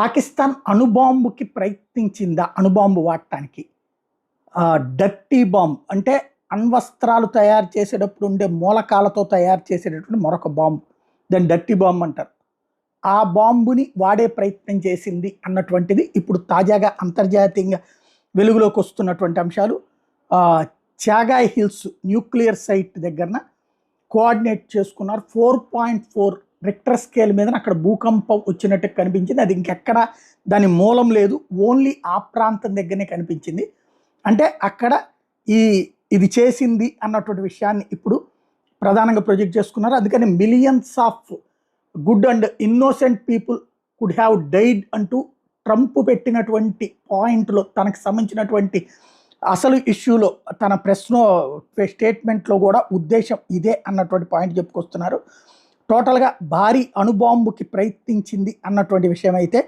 పాకిస్తాన్ అణుబాంబుకి ప్రయత్నించిందా? అణుబాంబు వాడటానికి. Dirty bomb. అంటే అణ్వస్త్రాలు తయారు చేసేటప్పుడు ఉండే మూలకాలతో తయారు చేసేటటువంటి మరొక బాంబు. దాన్ని డర్టీ బాంబ్ అంటారు. ఆ బాంబుని వాడే ప్రయత్నం చేసింది అన్నటువంటిది ఇప్పుడు తాజాగా అంతర్జాతీయంగా వెలుగులోకి వస్తున్నటువంటి అంశాలు. ఆ, చాగాయ్ హిల్స్ న్యూక్లియర్ సైట్ దగ్గరన కోఆర్డినేట్ చేసుకున్నారు. Four point four Richter scale మీద అక్కడ భూకంపం వచ్చినట్టు కనిపించింది. అది ఇంకెక్కడ దాని మూలం లేదు. ఓన్లీ ఆ ప్రాంతం దగ్గరనే కనిపించింది. అంటే అక్కడ ఈ ఇది చేసింది అన్నటువంటి విషయాన్ని ఇప్పుడు ప్రధానంగా ప్రొజెక్ట్ చేసుకున్నారు. అందుకని millions of good and innocent people could have died అంటూ ట్రంప్ పెట్టినటువంటి పాయింట్లో తనకు సంబంధించినటువంటి అసలు ఇష్యూలో తన ప్రశ్న స్టేట్మెంట్లో కూడా ఉద్దేశం ఇదే అన్నటువంటి పాయింట్ చెప్పుకొస్తున్నారు. టోటల్గా భారీ అణుబాంబుకి ప్రయత్నించింది అన్నటువంటి విషయం అయితే